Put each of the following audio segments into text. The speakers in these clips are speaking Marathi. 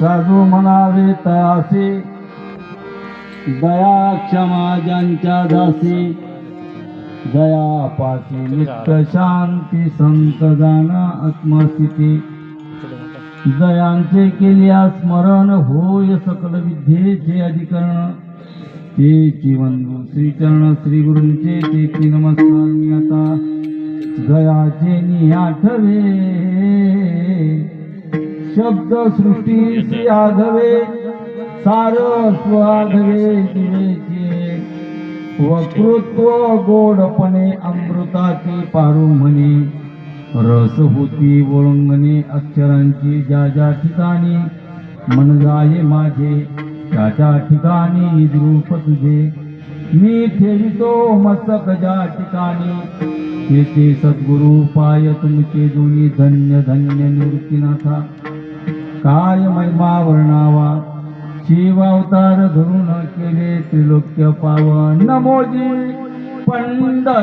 साधू म्हणावे तयासे दया क्षमा ज्यांच्या दासी दया पासी नित्य शांती संत जाण आत्मस्थिती. दयांचे केल्या स्मरण होय सकल विद्येचे अधिकरण. हे बंधू श्रीचरण श्री गुरूंचे ते नमस्कार मी आता जयाचे नि शब्द सृष्टी आघवे सार स्वाघवे दिवेचे वक्तृत्व गोडपणे अमृताचे पारू म्हणे रसभूती होती ओळंगणे अक्षरांची ज्या ज्या ठिकाणी मन जाये माझे त्याच्या ठिकाणी रूप तुझे. मी ठेवितो मस्तक ज्या ठिकाणी. येते सद्गुरु पाय तुमचे दोन्ही धन्य धन्य निवृत्तीनाथा. काय महिमा वर्णावा शिवावतार धरून केले त्रिलोक्य पावन. नमोजी पंढरीनाथा.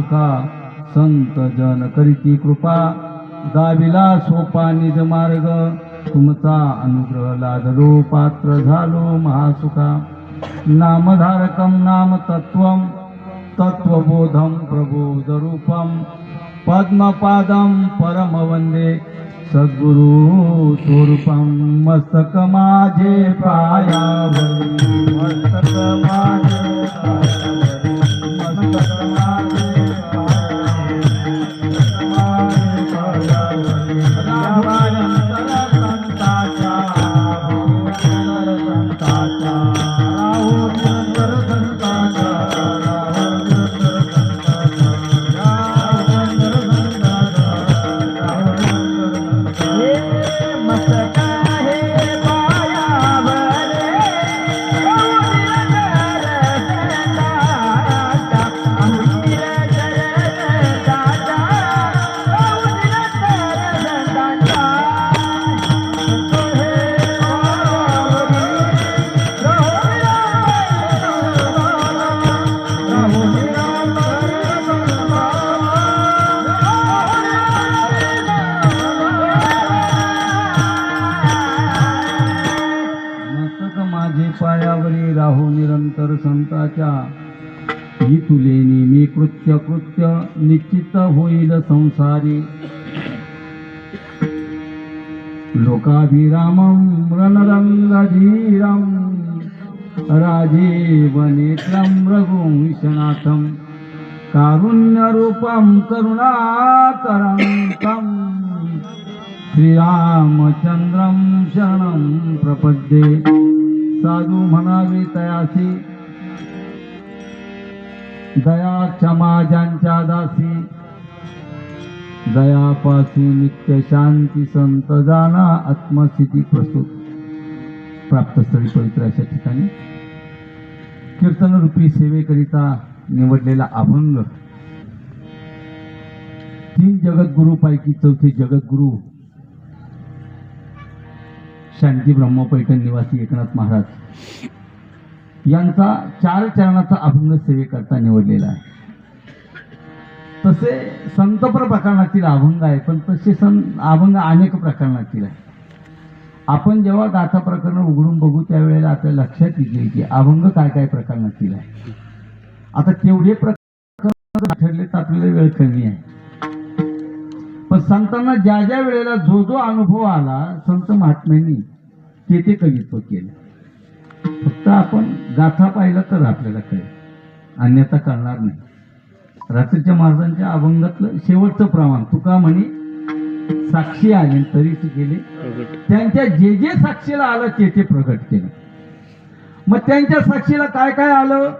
सुखा संत जन करीती कृपा दाविला सोपा निज मार्ग तुमचा अनुग्रह लादलो पात्र झालो महासुखा. नामधारकं नाम तत्त्वं तत्त्वबोधं प्रबोधरूपं पद्मपादं परमवन्दे सद्गुरु स्वरूपं. मस्तक माझे पायावरी संताच्या ही तुले कृत्य कृत्य निश्चित होईल संसारी. लोकाभिरामं रणरङ्गधीरं राजीवनेत्रं रघुंशनाथं कारुण्यरूपं करुणाकरं तं श्रीरामचंद्रं शरणं प्रपद्ये. साधू म्हणावे तयासी दया क्षमा ज्यांच्या दासी दयापासी नित्य शांती संत जाना आत्मस्थिती प्रस्तुत. प्राप्तस्थळी पवित्र अशा ठिकाणी. कीर्तन रूपी सेवेकरिता निवडलेला अभंग. तीन जगद्गुरूपैकी चौथे जगद्गुरू शांती ब्रह्मपैठण निवासी एकनाथ महाराज. यांचा चार चरणाचा अभंग सेवेकरता निवडलेला आहे. तसे संतप्र प्रकरणातील अभंग आहे पण तसे सं अभंग अनेक प्रकरणातील आहे. आपण जेव्हा गाथा प्रकरण उघडून बघू त्यावेळेला आपल्या लक्षात येईल की अभंग काय काय प्रकरणातील आहे. आता केवढे प्रकरण ठरले तर आपल्याला वेळ कमी आहे. पण संतांना ज्या ज्या वेळेला जो जो अनुभव आला संत महात्म्यांनी ते ते कवित्व केलं. फक्त आपण गाथा पाहिला तर आपल्याला कळेल. अन्यथा कळणार नाही. रात्रीच्या महाराजांच्या अभंगातलं शेवटचं प्रमाण तुका म्हणे साक्षी आले तरीच गेले. त्यांच्या जे जे साक्षीला आलं ते ते प्रगट केलं. मग त्यांच्या साक्षीला काय काय आलं?